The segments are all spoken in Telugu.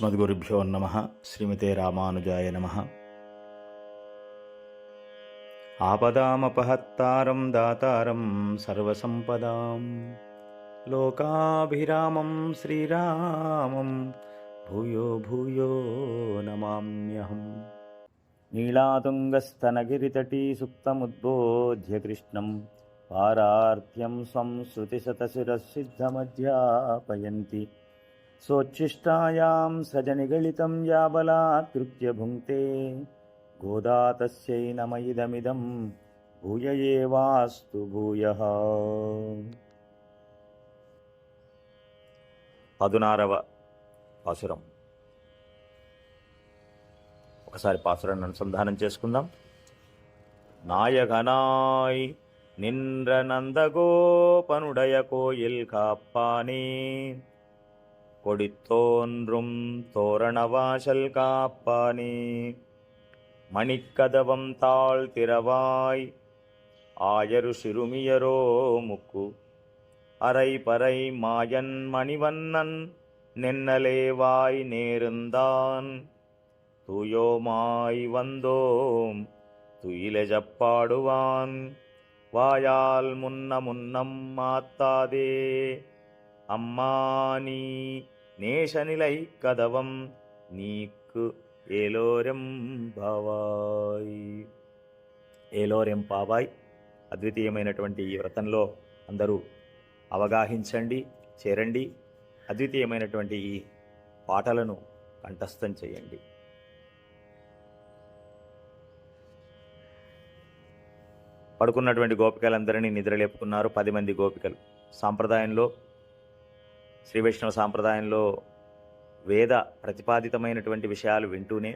అస్మద్గురుభ్యో నమ. శ్రీమతే రామానుజాయ నమ. ఆపదామపహత్తారం దాతారం సర్వసంపదాం. లోకాభిరామం శ్రీరామం. భూయో భూయో నమామ్యహం. నీళాతుంగస్తనగిరితటీ సుప్తముద్బోధ్య కృష్ణం పారార్థ్యం స్వం శృతిశతశిరసిద్ధమధ్యాపయంతి सोच्छिष्टायां सजनिगलितं या बलात्कृत्य भुङ्क्ते गोदा तस्यै नम इदमिदं भूय एवास्तु भूयः పదునారవ పాసురం ఒకసారి పాసురాన్ని అనుసంధానం చేసుకుందాం నాయగనాయ్ నింద్ర నందగోపనుడయ కోయిల్ కాప్పానే கொடித்தோன்றும் தோரணவாசல் காப்பானே. மணிக்கதவம் தாழ் திறவாய் ஆயரு சிறுமியரோ முக்கு. அரை பறை மாயன் மணிவண்ணன் நென்னலேவாய் நேருந்தான். தூயோமாய் வந்தோம் துயிலஜப்பாடுவான் வாயால் முன்ன முன்னம் மாத்தாதே. అమ్మాని నేషనిలై కదవం నీకు ఏలోరం బావాయ్. ఏలోరెం పావాయ్ అద్వితీయమైనటువంటి ఈ వ్రతంలో అందరూ అవగాహించండి చేరండి. అద్వితీయమైనటువంటి ఈ పాటలను కంఠస్థం చేయండి. పడుకున్నటువంటి గోపికలందరినీ నిద్రలేపుకున్నారు పది మంది గోపికలు. సాంప్రదాయంలో శ్రీ వైష్ణవ సాంప్రదాయంలో వేద ప్రతిపాదితమైనటువంటి విషయాలు వింటూనే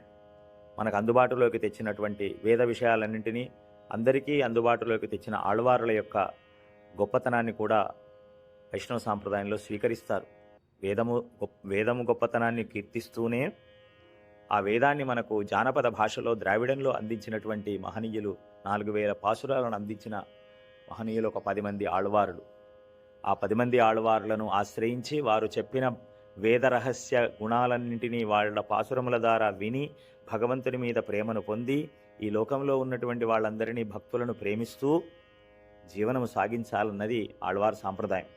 మనకు అందుబాటులోకి తెచ్చినటువంటి వేద విషయాలన్నింటినీ అందరికీ అందుబాటులోకి తెచ్చిన ఆళ్వారుల యొక్క గొప్పతనాన్ని కూడా వైష్ణవ సాంప్రదాయంలో స్వీకరిస్తారు. వేదము గొప్ప వేదము గొప్పతనాన్ని కీర్తిస్తూనే ఆ వేదాన్ని మనకు జానపద భాషలో ద్రావిడంలో అందించినటువంటి మహనీయులు నాలుగు వేల పాసురాలను అందించిన మహనీయులు ఒక పది మంది ఆళ్వారులు. ఆ పది మంది ఆళ్వారులను ఆశ్రయించి వారు చెప్పిన వేద రహస్య గుణాలన్నింటినీ వాళ్ళ పాసురముల ద్వారా విని భగవంతుని మీద ప్రేమను పొంది ఈ లోకంలో ఉన్నటువంటి వాళ్ళందరినీ భక్తులను ప్రేమిస్తూ జీవనము సాగించాలన్నది ఆళ్వారు సాంప్రదాయం.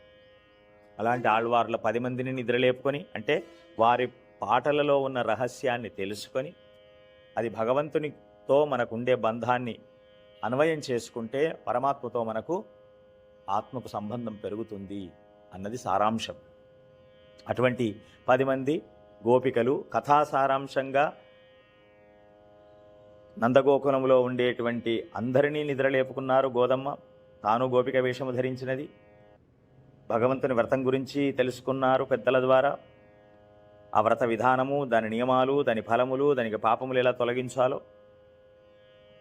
అలాంటి ఆళ్వార్ల పది మందిని నిద్రలేపుకొని అంటే వారి పాటలలో ఉన్న రహస్యాన్ని తెలుసుకొని అది భగవంతునితో మనకుండే బంధాన్ని అన్వయం చేసుకుంటే పరమాత్మతో మనకు ఆత్మకు సంబంధం పెరుగుతుంది అన్నది సారాంశం. అటువంటి పది మంది గోపికలు కథా సారాంశంగా నందగోకులంలో ఉండేటువంటి అందరినీ నిద్రలేపుకున్నారు గోదమ్మ. తాను గోపిక వేషము ధరించినది. భగవంతుని వ్రతం గురించి తెలుసుకున్నారు పెద్దల ద్వారా. ఆ వ్రత విధానము దాని నియమాలు దాని ఫలములు దానికి పాపములు ఎలా తొలగించాలో.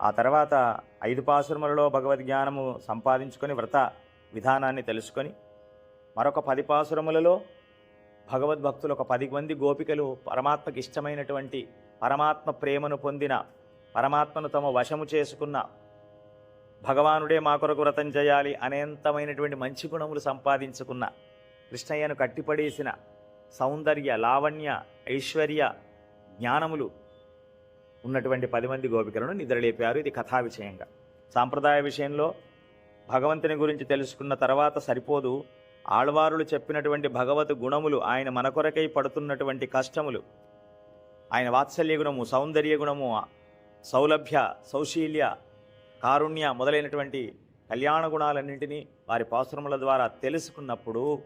ఆ తర్వాత ఐదు పాసురములలో భగవద్జ్ఞానము సంపాదించుకొని వ్రత విధానాన్ని తెలుసుకొని మరొక పది పాసురములలో భగవద్భక్తులు ఒక పది మంది గోపికలు పరమాత్మకి ఇష్టమైనటువంటి పరమాత్మ ప్రేమను పొందిన పరమాత్మను తమ వశము చేసుకున్న భగవానుడే మా కొరకు వ్రతం చేయాలి అనేంతమైనటువంటి మంచి గుణములు సంపాదించుకున్న కృష్ణయ్యను కట్టిపడేసిన సౌందర్య లావణ్య ఐశ్వర్య జ్ఞానములు ఉన్నటువంటి పది మంది గోపికలను నిద్రలేపారు. ఇది కథా విషయంగా. సాంప్రదాయ విషయంలో భగవంతుని గురించి తెలుసుకున్న తర్వాత సరిపోదు. ఆళ్వారులు చెప్పినటువంటి భగవత్ గుణములు ఆయన మన కొరకై పడుతున్నటువంటి కష్టములు. ఆయన వాత్సల్య గుణము సౌందర్య గుణము సౌలభ్య సౌశీల్య కారుణ్య మొదలైనటువంటి కళ్యాణ గుణాలన్నింటినీ వారి పాశ్రముల ద్వారా తెలుసుకున్నప్పుడు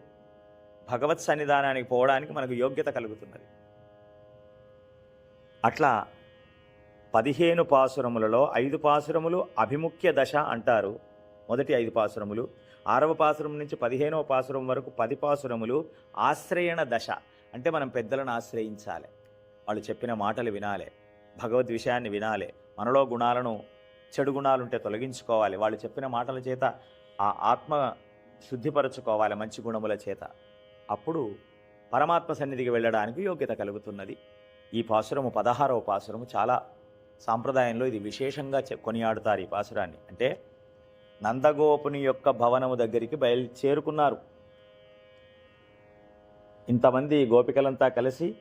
భగవత్ సన్నిధానానికి పోవడానికి మనకు యోగ్యత కలుగుతున్నది. అట్లా పదిహేను పాసురములలో ఐదు పాసురములు అభిముఖ్య దశ అంటారు. మొదటి ఐదు పాసురములు ఆరవ పాసురం నుంచి పదిహేనవ పాసురం వరకు పది పాసురములు ఆశ్రయణ దశ. అంటే మనం పెద్దలను ఆశ్రయించాలి. వాళ్ళు చెప్పిన మాటలు వినాలి భగవద్ విషయాన్ని వినాలి మనలో గుణాలను చెడు గుణాలుంటే తొలగించుకోవాలి. వాళ్ళు చెప్పిన మాటల చేత ఆ ఆత్మ శుద్ధిపరచుకోవాలి మంచి గుణముల చేత. అప్పుడు పరమాత్మ సన్నిధికి వెళ్ళడానికి యోగ్యత కలుగుతున్నది. ఈ పాసురము పదహారవ పాసురము చాలా సాంప్రదాయంలో ఇది విశేషంగా కొనియాడుతారు ఈ పాసురాన్ని. అంటే నందగోపుని యొక్క భవనము దగ్గరికి బయలు చేరుకున్నారు. ఇంతమంది గోపికలంతా కలిసి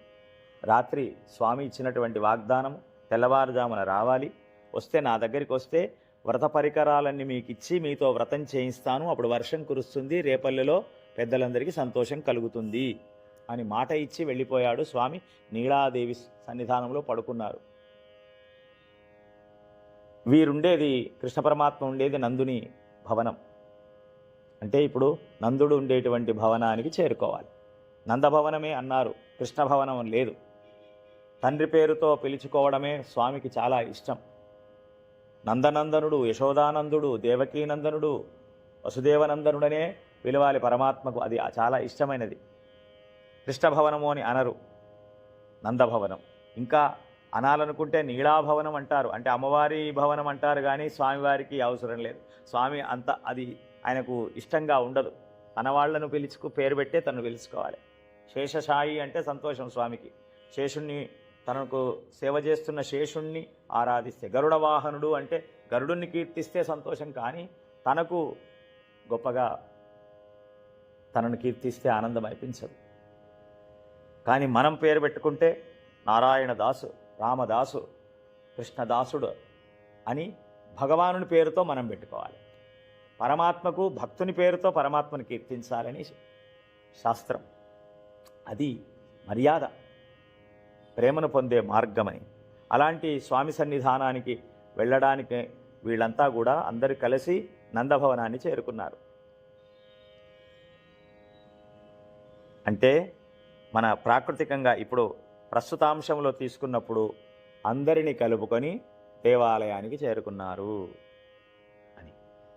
రాత్రి స్వామి ఇచ్చినటువంటి వాగ్దానం తెల్లవారుజామున రావాలి. వస్తే నా దగ్గరికి వస్తే వ్రత పరికరాలన్నీ మీకు ఇచ్చి మీతో వ్రతం చేయిస్తాను. అప్పుడు వర్షం కురుస్తుంది రేపల్లెలో పెద్దలందరికీ సంతోషం కలుగుతుంది అని మాట ఇచ్చి వెళ్ళిపోయాడు స్వామి. నీలాదేవి సన్నిధానంలో పడుకున్నారు. వీరుండేది కృష్ణ పరమాత్మ ఉండేది నందుని భవనం. అంటే ఇప్పుడు నందుడు ఉండేటువంటి భవనానికి చేరుకోవాలి. నందభవనమే అన్నారు కృష్ణ భవనం లేదు. తండ్రి పేరుతో పిలుచుకోవడమే స్వామికి చాలా ఇష్టం. నందనందనుడు యశోదానందుడు దేవకీనందనుడు వసుదేవనందనుడనే పిలవాలి పరమాత్మకు అది చాలా ఇష్టమైనది. కృష్ణభవనము అని అనరు. నందభవనం. ఇంకా అనాలనుకుంటే నీళాభవనం అంటారు. అంటే అమ్మవారి భవనం అంటారు కానీ స్వామివారికి అవసరం లేదు. స్వామి అంత అది ఆయనకు ఇష్టంగా ఉండదు. తన వాళ్ళను పిలుచుకు పేరు పెట్టే తను పిలుచుకోవాలి. శేషశాయి అంటే సంతోషం స్వామికి. శేషుణ్ణి తనకు సేవ చేస్తున్న శేషుణ్ణి ఆరాధిస్తే గరుడ వాహనుడు అంటే గరుడుని కీర్తిస్తే సంతోషం కానీ తనకు గొప్పగా తనను కీర్తిస్తే ఆనందం అనిపించదు. కానీ మనం పేరు పెట్టుకుంటే నారాయణ దాసు రామదాసు కృష్ణదాసుడు అని భగవానుని పేరుతో మనం పెట్టుకోవాలి. పరమాత్మకు భక్తుని పేరుతో పరమాత్మను కీర్తించాలని శాస్త్రం. అది మర్యాద. ప్రేమను పొందే మార్గమని. అలాంటి స్వామి సన్నిధానానికి వెళ్ళడానికి వీళ్ళంతా కూడా అందరు కలిసి నందభవనాన్ని చేరుకున్నారు. అంటే మన ప్రాకృతికంగా ఇప్పుడు ప్రస్తుతాంశంలో తీసుకున్నప్పుడు అందరినీ కలుపుకొని దేవాలయానికి చేరుకున్నారు అని.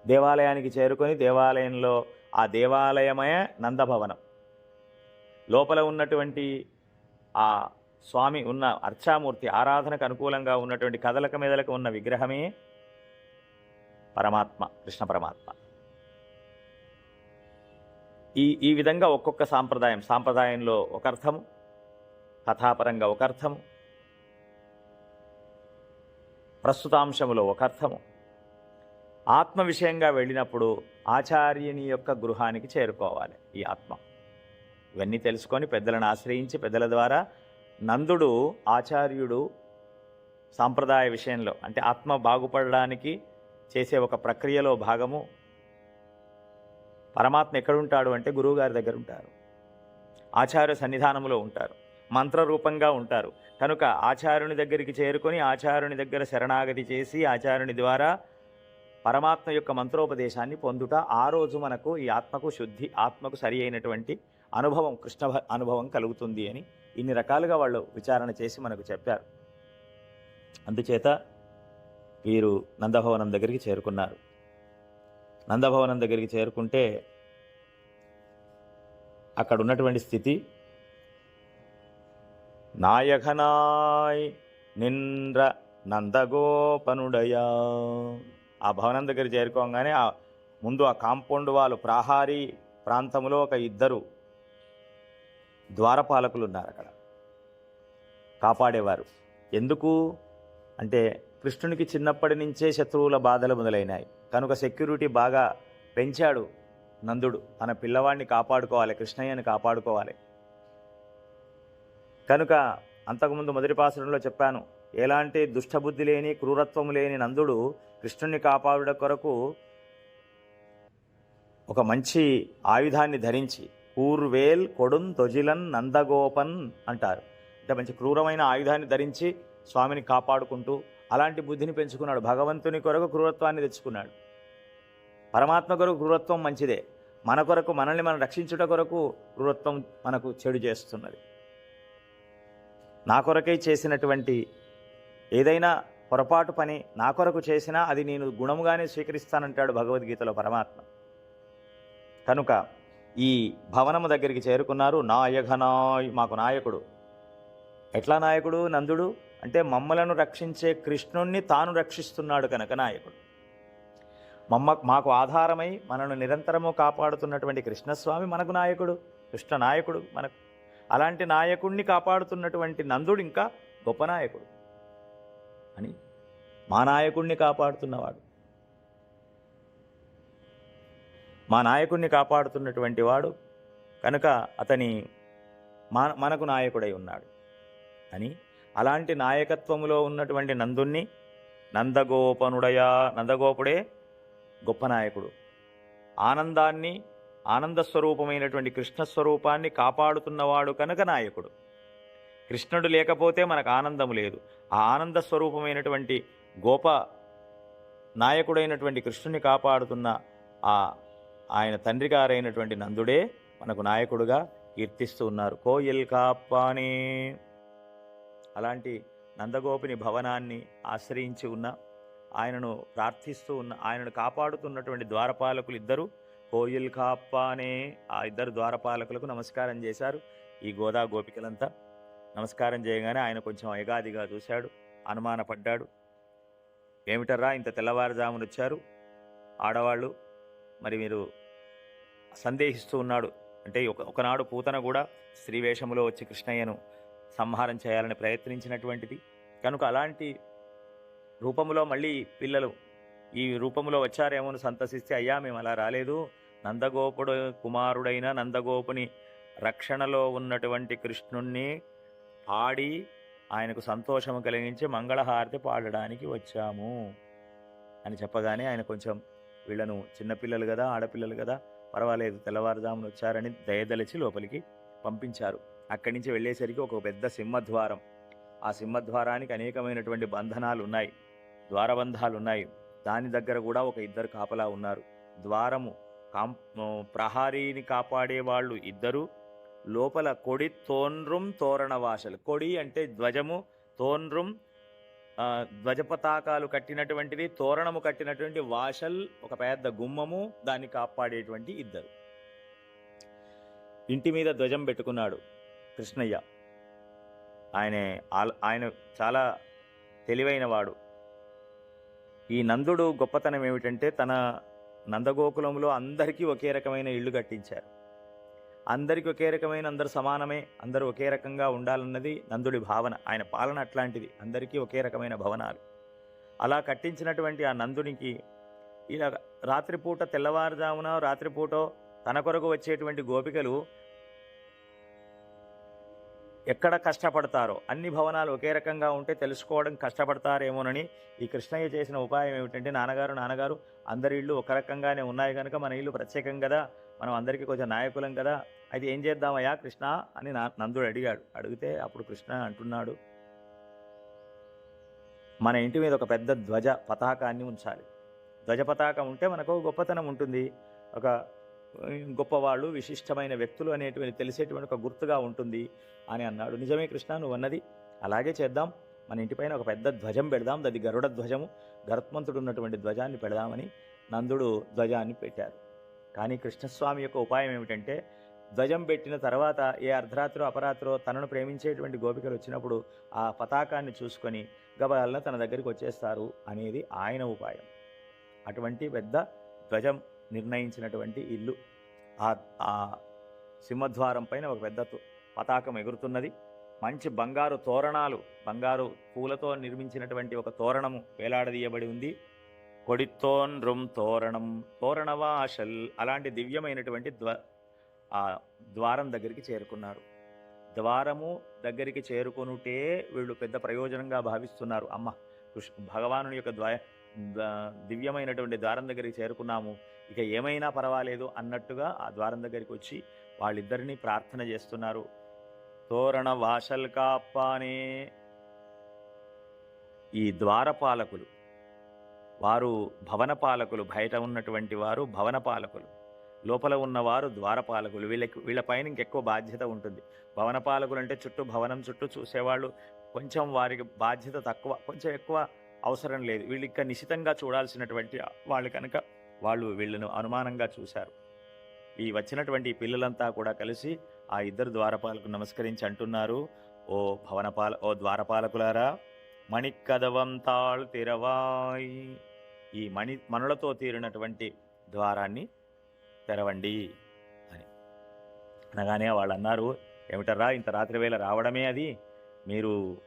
దేవాలయానికి చేరుకొని దేవాలయంలో ఆ దేవాలయమే నందభవనం. లోపల ఉన్నటువంటి ఆ స్వామి ఉన్న అర్చామూర్తి ఆరాధనకు అనుకూలంగా ఉన్నటువంటి కదలక మీదలకు ఉన్న విగ్రహమే పరమాత్మ కృష్ణ పరమాత్మ. ఈ ఈ విధంగా ఒక్కొక్క సాంప్రదాయం సాంప్రదాయంలో ఒక అర్థం కథాపరంగా ఒక అర్థం ప్రస్తుతాంశములో ఒక అర్థము. ఆత్మ విషయంగా వెళ్ళినప్పుడు ఆచార్యుని యొక్క గృహానికి చేరుకోవాలి ఈ ఆత్మ. ఇవన్నీ తెలుసుకొని పెద్దలను ఆశ్రయించి పెద్దల ద్వారా నందుడు ఆచార్యుడు సాంప్రదాయ విషయంలో అంటే ఆత్మ బాగుపడడానికి చేసే ఒక ప్రక్రియలో భాగము. పరమాత్మ ఎక్కడుంటాడు అంటే గురువుగారి దగ్గర ఉంటారు. ఆచార్య సన్నిధానంలో ఉంటారు. మంత్రరూపంగా ఉంటారు. కనుక ఆచార్యుని దగ్గరికి చేరుకొని ఆచార్యుని దగ్గర శరణాగతి చేసి ఆచార్యుని ద్వారా పరమాత్మ యొక్క మంత్రోపదేశాన్ని పొందుట ఆ రోజు మనకు ఈ ఆత్మకు శుద్ధి ఆత్మకు సరి అయినటువంటి అనుభవం కృష్ణ భ- అనుభవం కలుగుతుంది అని ఇన్ని రకాలుగా వాళ్ళు విచారణ చేసి మనకు చెప్పారు. అందుచేత వీరు నందభవనం దగ్గరికి చేరుకున్నారు. నందభవనం దగ్గరికి చేరుకుంటే అక్కడ ఉన్నటువంటి స్థితి నాయకనాయ్ నింద్ర నందగోపనుడయా ఆ భవనం దగ్గర చేరుకోగానే ఆ ముందు ఆ కాంపౌండ్ వాళ్ళు ప్రాహారీ ప్రాంతంలో ఒక ఇద్దరు ద్వారపాలకులు ఉన్నారు అక్కడ. కాపాడేవారు. ఎందుకు? అంటే కృష్ణునికి చిన్నప్పటి నుంచే శత్రువుల బాధలు మొదలైనాయి. కనుక సెక్యూరిటీ బాగా పెంచాడు నందుడు. తన పిల్లవాడిని కాపాడుకోవాలి కృష్ణయ్యని కాపాడుకోవాలి. కనుక అంతకుముందు మొదటి పాసరంలో చెప్పాను ఎలాంటి దుష్టబుద్ధి లేని క్రూరత్వం లేని నందుడు కృష్ణుని కాపాడుట కొరకు ఒక మంచి ఆయుధాన్ని ధరించి ఊర్వేల్ కొడున్ తొజిలన్ నందగోపన్ అంటారు. అంటే మంచి క్రూరమైన ఆయుధాన్ని ధరించి స్వామిని కాపాడుకుంటూ అలాంటి బుద్ధిని పెంచుకున్నాడు. భగవంతుని కొరకు క్రూరత్వాన్ని తెచ్చుకున్నాడు. పరమాత్మ కొరకు క్రూరత్వం మంచిదే. మన కొరకు మనల్ని మనం రక్షించుట కొరకు క్రూరత్వం మనకు చెడు చేస్తున్నది. నా కొరకై చేసినటువంటి ఏదైనా పొరపాటు పని నా కొరకు చేసినా అది నేను గుణముగానే స్వీకరిస్తానంటాడు భగవద్గీతలో పరమాత్మ. కనుక ఈ భవనము దగ్గరికి చేరుకున్నారు నాయఘనాయ్ మాకు నాయకుడు. ఎట్లా నాయకుడు? నందుడు అంటే మమ్మలను రక్షించే కృష్ణుణ్ణి తాను రక్షిస్తున్నాడు కనుక నాయకుడు. మమ్మ మాకు ఆధారమై మనను నిరంతరము కాపాడుతున్నటువంటి కృష్ణస్వామి మనకు నాయకుడు కృష్ణ నాయకుడు మనకు అలాంటి నాయకుణ్ణి కాపాడుతున్నటువంటి నందుడు ఇంకా గొప్ప నాయకుడు. అని మా నాయకుణ్ణి కాపాడుతున్నవాడు. మా నాయకుణ్ణి కాపాడుతున్నటువంటి వాడు కనుక అతని మా మనకు నాయకుడై ఉన్నాడు. అని అలాంటి నాయకత్వములో ఉన్నటువంటి నందుణ్ణి నందగోపనుడయా నందగోపుడే గొప్ప నాయకుడు. ఆనందాన్ని ఆనంద స్వరూపమైనటువంటి కృష్ణ స్వరూపాన్ని కాపాడుతున్నవాడు కనుక నాయకుడు. కృష్ణుడు లేకపోతే మనకు ఆనందము లేదు. ఆ ఆనంద స్వరూపమైనటువంటి గోప నాయకుడైనటువంటి కృష్ణుని కాపాడుతున్న ఆ ఆయన తండ్రి గారైనటువంటి నందుడే మనకు నాయకుడుగా కీర్తిస్తూ ఉన్నారు. కోయిల్ కాపానే అలాంటి నందగోపిని భవనాన్ని ఆశ్రయించి ఉన్న ఆయనను ప్రార్థిస్తూ ఉన్న ఆయనను కాపాడుతున్నటువంటి ద్వారపాలకులు ఇద్దరు. కోయిల్ కాపానే ఆ ఇద్దరు ద్వారపాలకులకు నమస్కారం చేశారు. ఈ గోదా గోపికలంతా నమస్కారం చేయగానే ఆయన కొంచెం ఎగాదిగా చూశాడు అనుమానపడ్డాడు. ఏమిటర్రా ఇంత తెల్లవారుజామున వచ్చారు? ఆడవాళ్ళు మరి మీరు సందేహిస్తూ ఉన్నాడు. అంటే ఒక ఒకనాడు పూతన కూడా స్త్రీ వేషములో వచ్చి కృష్ణయ్యను సంహారం చేయాలని ప్రయత్నించినటువంటిది. కనుక అలాంటి రూపంలో మళ్ళీ పిల్లలు ఈ రూపంలో వచ్చారేమో సంతసిస్తే అయ్యా మేము అలా రాలేదు. నందగోపుడు కుమారుడైన నందగోపుని రక్షణలో ఉన్నటువంటి కృష్ణుణ్ణి పాడి ఆయనకు సంతోషము కలిగించి మంగళహారతి పాడడానికి వచ్చాము అని చెప్పగానే ఆయన కొంచెం వీళ్ళను చిన్నపిల్లలు కదా ఆడపిల్లలు కదా పర్వాలేదు తెల్లవారుజామున వచ్చారని దయదలిచి లోపలికి పంపించారు. అక్కడి నుంచి వెళ్ళేసరికి ఒక పెద్ద సింహద్వారం. ఆ సింహద్వారానికి అనేకమైనటువంటి బంధనాలు ఉన్నాయి ద్వారబంధాలు ఉన్నాయి దాని దగ్గర కూడా ఒక ఇద్దరు కాపలా ఉన్నారు. ద్వారము కాం ప్రహారీని కాపాడే వాళ్ళు ఇద్దరు. లోపల కొడి తోన్రుం తోరణ వాసలు. కొడి అంటే ధ్వజము తోన్రుం ధ్వజపతాకాలు కట్టినటువంటిది తోరణము కట్టినటువంటి వాషల్ ఒక పెద్ద గుమ్మము దాన్ని కాపాడేటువంటి ఇద్దరు. ఇంటి మీద ధ్వజం పెట్టుకున్నాడు కృష్ణయ్య. ఆయన ఆయన చాలా తెలివైనవాడు. ఈ నందుడు గొప్పతనం ఏమిటంటే తన నందగోకులంలో అందరికీ ఒకే రకమైన ఇల్లు కట్టించారు. అందరికీ ఒకే రకమైన అందరు సమానమే అందరూ ఒకే రకంగా ఉండాలన్నది నందుడి భావన. ఆయన పాలన అట్లాంటిది. అందరికీ ఒకే రకమైన భవనాలు. అలా కట్టించినటువంటి ఆ నందునికి ఇలా రాత్రిపూట తెల్లవారుజామున రాత్రిపూట తన కొరకు వచ్చేటువంటి గోపికలు ఎక్కడ కష్టపడతారో అన్ని భవనాలు ఒకే రకంగా ఉంటే తెలుసుకోవడం కష్టపడతారేమోనని ఈ కృష్ణయ్య చేసిన ఉపాయం ఏమిటంటే నాన్నగారు నాన్నగారు అందరి ఇళ్ళు ఒక రకంగానే ఉన్నాయి కనుక మన ఇల్లు ప్రత్యేకం కదా మనం అందరికీ కొంచెం నాయకులం కదా అయితే ఏం చేద్దామయ్యా కృష్ణ అని నా నందుడు అడిగాడు. అడిగితే అప్పుడు కృష్ణ అంటున్నాడు మన ఇంటి మీద ఒక పెద్ద ధ్వజ పతాకాన్ని ఉంచాలి. ధ్వజ పతాకం ఉంటే మనకు గొప్పతనం ఉంటుంది. ఒక గొప్పవాళ్ళు విశిష్టమైన వ్యక్తులు అనేటువంటి తెలిసేటువంటి ఒక గుర్తుగా ఉంటుంది అని అన్నాడు. నిజమే కృష్ణ నువ్వు అన్నది అలాగే చేద్దాం. మన ఇంటిపైన ఒక పెద్ద ధ్వజం పెడదాం. అది గరుడ ధ్వజము. గరుత్మంతుడు ఉన్నటువంటి ధ్వజాన్ని పెడదామని నందుడు ధ్వజాన్ని పెట్టారు. కానీ కృష్ణస్వామి యొక్క ఉపాయం ఏమిటంటే ధ్వజం పెట్టిన తర్వాత ఏ అర్ధరాత్రో అపరాత్రో తనను ప్రేమించేటువంటి గోపికలు వచ్చినప్పుడు ఆ పతాకాన్ని చూసుకొని గబగల్లా తన దగ్గరికి వచ్చేస్తారు అనేది ఆయన ఉపాయం. అటువంటి పెద్ద ధ్వజం నిర్ణయించినటువంటి ఇల్లు. ఆ సింహద్వారం పైన ఒక పెద్ద తో- పతాకం ఎగురుతున్నది. మంచి బంగారు తోరణాలు బంగారు పూలతో నిర్మించినటువంటి ఒక తోరణము వేలాడదీయబడి ఉంది. కొడితోన్ రుమ్ తోరణం తోరణవాషల్ అలాంటి దివ్యమైనటువంటి ద్వ ఆ ద్వారం దగ్గరికి చేరుకున్నారు. ద్వారము దగ్గరికి చేరుకొనుటే వీళ్ళు పెద్ద ప్రయోజనంగా భావిస్తున్నారు. అమ్మ కృష్ణ భగవానుని యొక్క ద్వా దివ్యమైనటువంటి ద్వారం దగ్గరికి చేరుకున్నాము. ఇక ఏమైనా పర్వాలేదు అన్నట్టుగా ఆ ద్వారం దగ్గరికి వచ్చి వాళ్ళిద్దరినీ ప్రార్థన చేస్తున్నారు. తోరణ వాషల్ కాపానే ఈ ద్వారపాలకులు వారు భవనపాలకులు బయట ఉన్నటువంటి వారు భవనపాలకులు లోపల ఉన్నవారు ద్వారపాలకులు వీళ్ళకి వీళ్ళపైన ఇంకెక్కువ బాధ్యత ఉంటుంది. భవనపాలకులు అంటే చుట్టూ భవనం చుట్టూ చూసేవాళ్ళు కొంచెం వారికి బాధ్యత తక్కువ కొంచెం ఎక్కువ అవసరం లేదు. వీళ్ళు ఇంకా నిశితంగా చూడాల్సినటువంటి వాళ్ళు కనుక వాళ్ళు వీళ్ళను అనుమానంగా చూశారు. ఈ వచ్చినటువంటి పిల్లలంతా కూడా కలిసి ఆ ఇద్దరు ద్వారపాలకు నమస్కరించి అంటున్నారు ఓ భవనపాల ఓ ద్వారపాలకులారా మణికదవం తెరవాయి తెరవాయ్. ఈ మణి మనులతో తీరినటువంటి ద్వారాన్ని తెరవండి అని. అనగానే వాళ్ళు అన్నారు ఏమిటరా ఇంత రాత్రి వేళ రావడమే అది? మీరు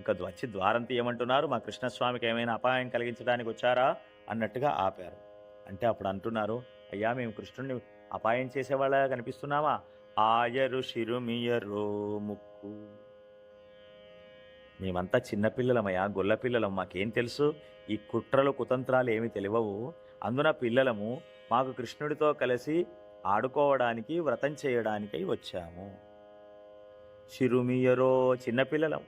ఇంకా వచ్చి ద్వారం తీయమంటున్నారు మా కృష్ణస్వామికి ఏమైనా అపాయం కలిగించడానికి వచ్చారా? అన్నట్టుగా ఆపారు. అంటే అప్పుడు అంటున్నారు అయ్యా మేము కృష్ణుడిని అపాయం చేసేవాళ్ళ కనిపిస్తున్నామా ఆయరు శిరుమియరో ముక్కు. మేమంతా చిన్నపిల్లలమయ్యా గొల్ల పిల్లలం. మాకేం తెలుసు ఈ కుట్రలు కుతంత్రాలు ఏమి తెలియవు. అందున పిల్లలము మాకు కృష్ణుడితో కలిసి ఆడుకోవడానికి వ్రతం చేయడానికై వచ్చాము. చిరుమియరో చిన్నపిల్లలం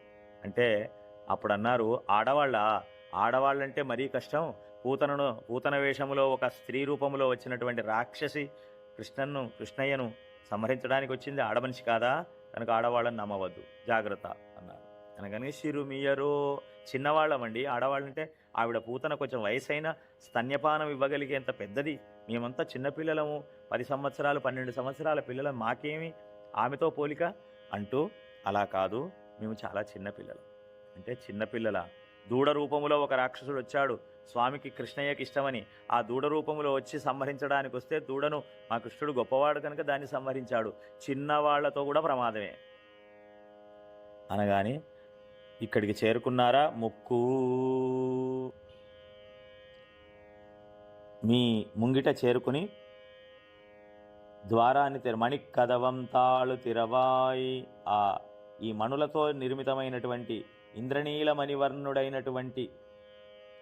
అంటే అప్పుడు అన్నారు ఆడవాళ్ళ? ఆడవాళ్ళంటే మరీ కష్టం. పూతనను పూతన వేషములో ఒక స్త్రీ రూపంలో వచ్చినటువంటి రాక్షసి కృష్ణన్ను కృష్ణయ్యను సంహరించడానికి వచ్చింది. ఆడమనిషి కాదా? కనుక ఆడవాళ్ళని నమ్మవద్దు. జాగ్రత్త అన్నారు. అనగానే చిరుమియరో చిన్నవాళ్ళమండి. ఆడవాళ్ళంటే ఆవిడ పూతన కొంచెం వయసైన స్తన్యపానం ఇవ్వగలిగేంత పెద్దది. మేమంతా చిన్నపిల్లలము పది సంవత్సరాలు పన్నెండు సంవత్సరాల పిల్లల. మాకేమి? ఆమెతో పోలిక? అంటూ అలా కాదు. మేము చాలా చిన్నపిల్లలు అంటే చిన్నపిల్లల దూడ రూపంలో ఒక రాక్షసుడు వచ్చాడు. స్వామికి కృష్ణయ్యకి ఇష్టమని ఆ దూడ రూపంలో వచ్చి సంహరించడానికి వస్తే దూడను మా కృష్ణుడు గొప్పవాడు కనుక దాన్ని సంహరించాడు. చిన్నవాళ్ళతో కూడా ప్రమాదమే. అనగానే ఇక్కడికి చేరుకున్నారా? ముక్కు. మీ ముంగిట చేరుకుని ద్వారాన్ని తెర మణి కదవం తాళు తిరవాయి. ఆ ఈ మణులతో నిర్మితమైనటువంటి ఇంద్రనీల మణివర్ణుడైనటువంటి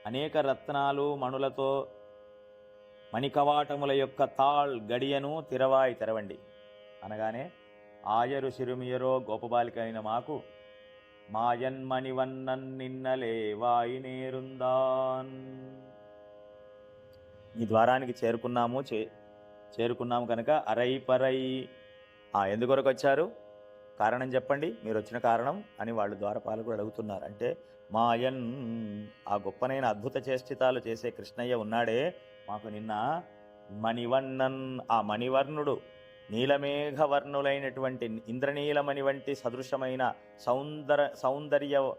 అనేక రత్నాలు మణులతో మణికవాటముల యొక్క తాళ్ గడియను తిరవాయి తెరవండి. అనగానే ఆయరు సిరుమియరో గోపబాలిక అయిన మాకు మాయన్మణివన్నన్ నిన్నలే వాయి నేరుందాన్. ఈ ద్వారానికి చేరుకున్నాము. చే చేరుకున్నాము కనుక అరై పరై ఆ ఎందుకొరకు వచ్చారు కారణం చెప్పండి. మీరు వచ్చిన కారణం అని వాళ్ళు ద్వారపాలకుడు అడుగుతున్నారు. అంటే మాయన్ ఆ గొప్పనైన అద్భుత చేష్టితాలు చేసే కృష్ణయ్య ఉన్నాడే. మాకు నిన్న మణివన్నన్ ఆ మణివర్ణుడు నీలమేఘవర్ణులైనటువంటి ఇంద్రనీలమణి వంటి సదృశమైన సౌందర సౌందర్య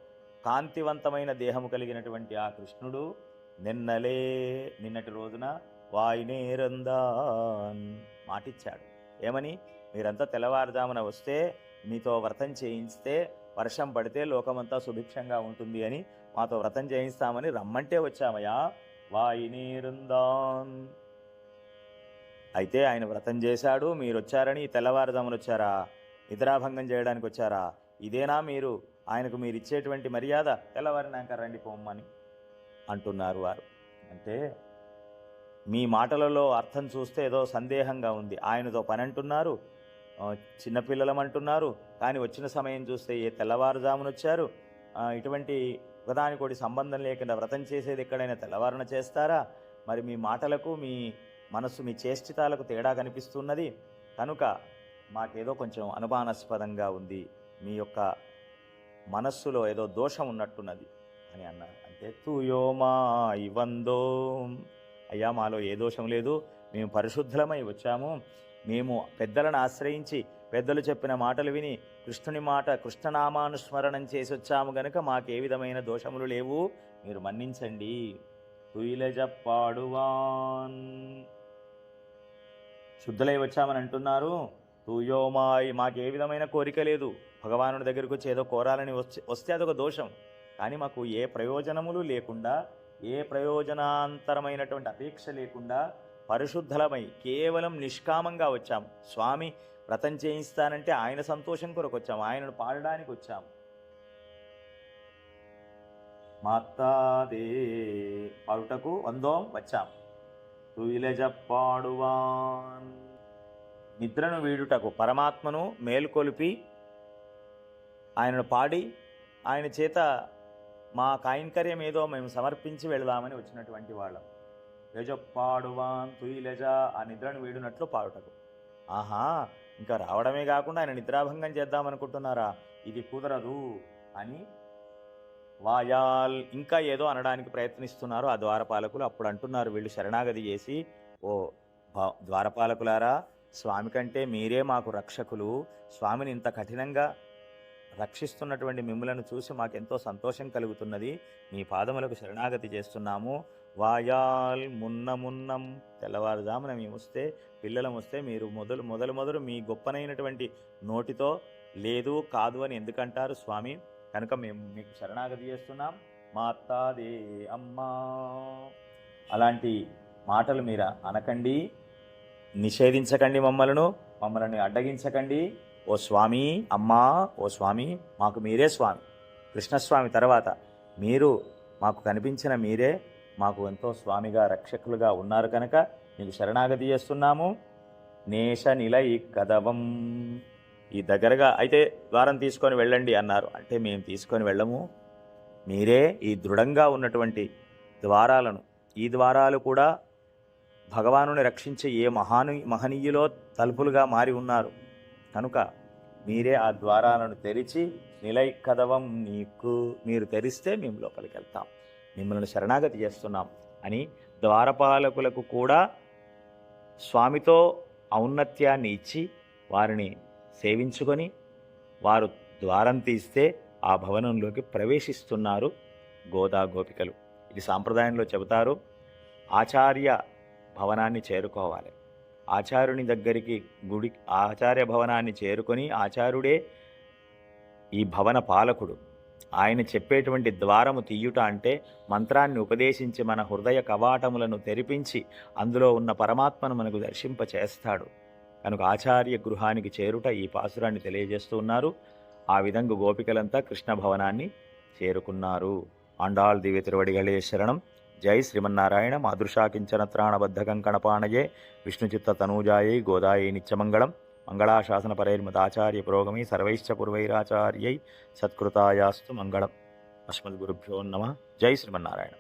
కాంతివంతమైన దేహము కలిగినటువంటి ఆ కృష్ణుడు నిన్నలే నిన్నటి రోజున వాయినేరందాన్ మాటిచ్చాడు. ఏమని? మీరంతా తెల్లవారుజామున వస్తే మీతో వ్రతం చేయించితే వర్షం పడితే లోకమంతా సుభిక్షంగా ఉంటుంది అని మాతో వ్రతం చేయిస్తామని రమ్మంటే వచ్చామయ్యా. వాయినేరుందాన్ అయితే ఆయన వ్రతం చేశాడు మీరు వచ్చారని తెల్లవారుజామున వచ్చారా? నిద్రాభంగం చేయడానికి వచ్చారా? ఇదేనా మీరు? ఆయనకు మీరు ఇచ్చేటువంటి మర్యాద? తెల్లవారినాక రండి పోమ్మని అంటున్నారు వారు. అంటే మీ మాటలలో అర్థం చూస్తే ఏదో సందేహంగా ఉంది. ఆయనతో పని అంటున్నారు చిన్నపిల్లలం అంటున్నారు కానీ వచ్చిన సమయం చూస్తే ఏ తెల్లవారుజామున వచ్చారు ఇటువంటి ఒకదానికోటి సంబంధం లేకుండా వ్రతం చేసేది ఎక్కడైనా తెల్లవారున చేస్తారా? మరి మీ మాటలకు మీ మనస్సు మీ చేష్టితాలకు తేడా కనిపిస్తున్నది. కనుక మాకేదో కొంచెం అనుమానాస్పదంగా ఉంది. మీ యొక్క మనస్సులో ఏదో దోషం ఉన్నట్టున్నది అని అన్నారు. అంటే తూయోమా ఇవందో. అయ్యా మాలో ఏ దోషం లేదు. మేము పరిశుద్ధులమై వచ్చాము. మేము పెద్దలను ఆశ్రయించి పెద్దలు చెప్పిన మాటలు విని కృష్ణుని మాట కృష్ణనామానుస్మరణం చేసి వచ్చాము గనుక మాకే విధమైన దోషములు లేవు. మీరు మన్నించండి. తుయిలజప్పాడువాన్ శుద్ధులై వచ్చామని అంటున్నారు. తూయోమాయి మాకే విధమైన కోరిక లేదు. భగవానుడి దగ్గరకు వచ్చి ఏదో కోరాలని వచ్చి వస్తే అదొక దోషం. కానీ మాకు ఏ ప్రయోజనములు లేకుండా ఏ ప్రయోజనాంతరమైనటువంటి అపేక్ష లేకుండా పరిశుద్ధలమై కేవలం నిష్కామంగా వచ్చాము. స్వామి వ్రతం చేయిస్తానంటే ఆయన సంతోషం కొరకు వచ్చాము. ఆయనను పాడడానికి వచ్చాము. మాతాదే పాడుటకు వందోం వచ్చాం తుయిలజప్పాడువాన్ నిద్రను వీడుటకు పరమాత్మను మేల్కొలిపి ఆయనను పాడి ఆయన చేత మా కైంకర్యం ఏదో మేము సమర్పించి వెళదామని వచ్చినటువంటి వాళ్ళం. లెజప్పాడువాన్ తుయిలెజ ఆ నిద్రను వీడినట్లు పాడుటకు. ఆహా ఇంకా రావడమే కాకుండా ఆయన నిద్రాభంగం చేద్దామనుకుంటున్నారా? ఇది కుదరదు అని వాయాల్ ఇంకా ఏదో అనడానికి ప్రయత్నిస్తున్నారు. ఆ ద్వారపాలకులు అప్పుడు అంటున్నారు వీళ్ళు శరణాగతి చేసి ఓ ద్వారపాలకులారా స్వామి కంటే మీరే మాకు రక్షకులు. స్వామిని ఇంత కఠినంగా రక్షిస్తున్నటువంటి మిమ్మలను చూసి మాకెంతో సంతోషం కలుగుతున్నది. మీ పాదములకు శరణాగతి చేస్తున్నాము. వాయాల్ మున్న మున్నం తెల్లవారుజామున మేము వస్తే పిల్లలం వస్తే మీరు మొదలు మొదలు మొదలు మీ గొప్పనైనటువంటి నోటితో లేదు కాదు అని ఎందుకంటారు స్వామి? కనుక మేము మీకు శరణాగతి చేస్తున్నాం. మా అత్తాదే అమ్మా. అలాంటి మాటలు మీరు అనకండి. నిషేధించకండి మమ్మలను. మమ్మల్ని అడ్డగించకండి. ఓ స్వామి అమ్మా ఓ స్వామి మాకు మీరే స్వామి. కృష్ణస్వామి తర్వాత మీరు మాకు కనిపించిన మీరే మాకు ఎంతో స్వామిగా రక్షకులుగా ఉన్నారు కనుక మీకు శరణాగతి చేస్తున్నాము. నేష నిలయ కదవం. ఈ దగ్గరగా అయితే ద్వారం తీసుకొని వెళ్ళండి అన్నారు. అంటే మేము తీసుకొని వెళ్ళము. మీరే ఈ దృఢంగా ఉన్నటువంటి ద్వారాలను ఈ ద్వారాలు కూడా భగవాను రక్షించే ఏ మహాను మహనీయులో తలుపులుగా మారి ఉన్నారు. కనుక మీరే ఆ ద్వారాలను తెరిచి నిలై కదవం నీకు. మీరు తెరిస్తే మేము లోపలికి వెళ్తాం. మిమ్మల్ని శరణాగతి చేస్తున్నాం అని ద్వారపాలకులకు కూడా స్వామితో ఔన్నత్యాన్ని ఇచ్చి వారిని సేవించుకొని వారు ద్వారం తీస్తే ఆ భవనంలోకి ప్రవేశిస్తున్నారు గోదా గోపికలు. ఇది సాంప్రదాయంలో చెబుతారు ఆచార్య భవనాన్ని చేరుకోవాలి. ఆచార్యుని దగ్గరికి గుడి ఆచార్య భవనాన్ని చేరుకొని ఆచార్యుడే ఈ భవన పాలకుడు. ఆయన చెప్పేటువంటి ద్వారము తీయుట అంటే మంత్రాన్ని ఉపదేశించి మన హృదయ కవాటములను తెరిపించి అందులో ఉన్న పరమాత్మను మనకు దర్శింప చేస్తాడు కనుక ఆచార్య గృహానికి చేరుట ఈ పాసురాన్ని తెలియజేస్తూ ఉన్నారు. ఆ విధంగా గోపికలంతా కృష్ణ భవనాన్ని చేరుకున్నారు. ఆండాళ్ దివ్య తిరువడిగళే శరణం. జై శ్రీమన్నారాయణ మాదృశాకించన త్రాణబద్ధ కంకణపాణయే విష్ణుచిత్త తనూజాయై గోదాయై నిత్యమంగళం. మంగళాశాసన పరైర్మదాచార్య పురోగమి సర్వైశ్చ పూర్వైరాచార్యై సత్కృతాయాస్తు మంగళం. అస్మద్గురుభ్యో నమ. జై శ్రీమన్నారాయణ.